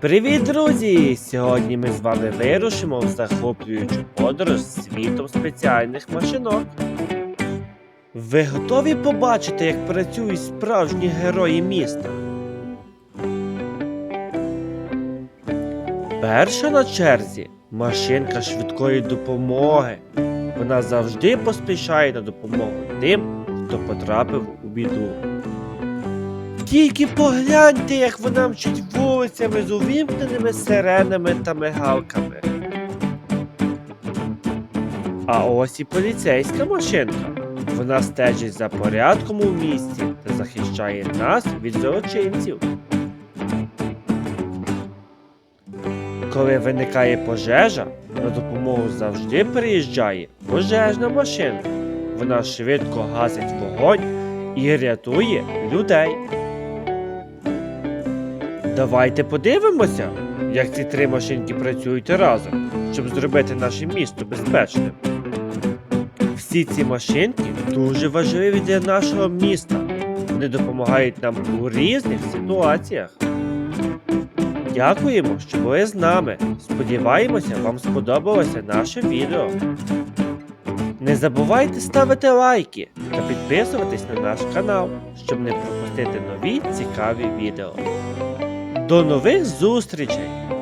Привіт, друзі! Сьогодні ми з вами вирушимо в захоплюючу подорож світом спеціальних машинок. Ви готові побачити, як працюють справжні герої міста? Перша на черзі машинка швидкої допомоги. Вона завжди поспішає на допомогу тим, хто потрапив у біду. Тільки погляньте, як вона мчить вулицями з увімкненими сиренами та мигалками. А ось і поліцейська машинка. Вона стежить за порядком у місті та захищає нас від злочинців. Коли виникає пожежа, на допомогу завжди приїжджає пожежна машинка. Вона швидко гасить вогонь і рятує людей. Давайте подивимося, як ці три машинки працюють разом, щоб зробити наше місто безпечним. Всі ці машинки дуже важливі для нашого міста. Вони допомагають нам у різних ситуаціях. Дякуємо, що були з нами. Сподіваємося, вам сподобалося наше відео. Не забувайте ставити лайки та підписуватись на наш канал, щоб не пропустити нові цікаві відео. До нових зустрічей!